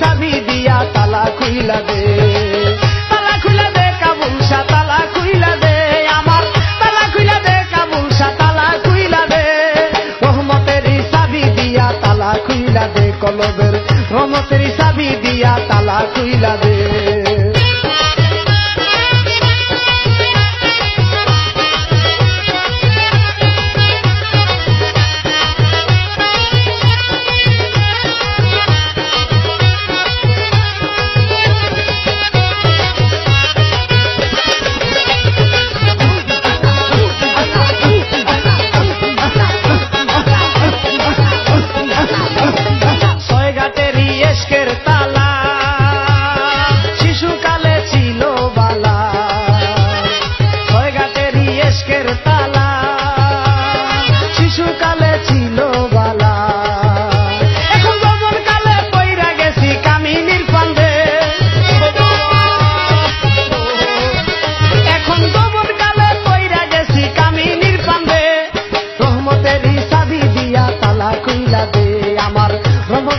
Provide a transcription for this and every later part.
চাবি দিয়া তালা খুইলা তালা খুইলা দে, কাবুল শাহ দিয়া তালা খুইলা দে, কলবের রহমতের চাবি দিয়া তালা খুইলা দে।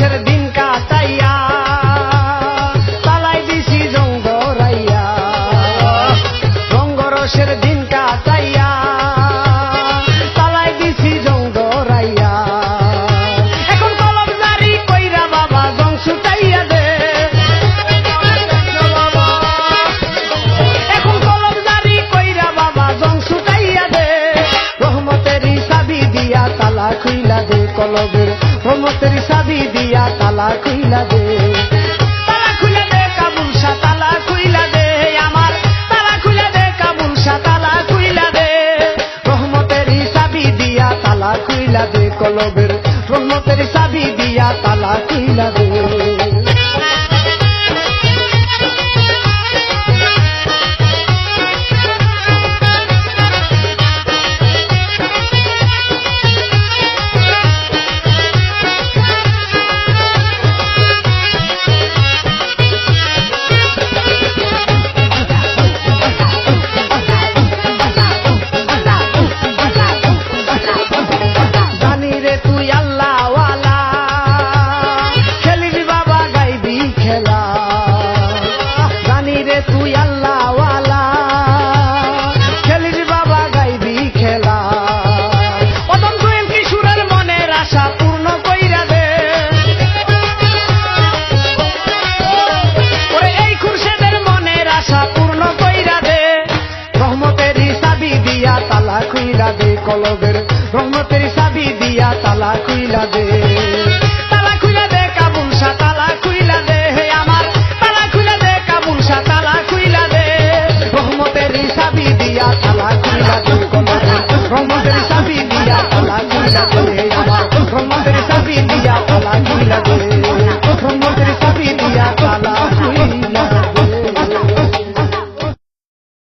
রঙ্গরসের দিন কাটাইয়া, তালাই দিছি জঙ্গরাইয়া রঙ্গরসের দিন কাটাইয়া, তালাই দিছি জঙ্গরাইয়া এখন কলম জারি কইরা বাবা দে। এখন কলম জারি কইরা বাবা দে। রহমতের দিয়া তালা খুইলা দে কলবের। রহমতের চাবি দিয়া তালা খুইলা দে। তালা দে তালা খুইলা দে আমার। তালা দে তালা খুইলা দে। রহমতের দিয়া তালা খুইলা দে, কলবের রহমতের চাবি দিয়া তালা খুইলা দে। খুইলা দে কলবের রহমতের চাবি দিয়া তালা খুইলা দে। তালা খুইলা দে কাবুল শাহ তালা খুইলা দে হে আমার। তালা খুইলা দে কাবুল শাহ তালা খুইলা দে। রহমতের চাবি দিয়া তালা খুইলা দে। রহমতের চাবি দিয়া তালা খুইলা দে আমার। রহমতের চাবি দিয়া তালা খুইলা দে। রহমতের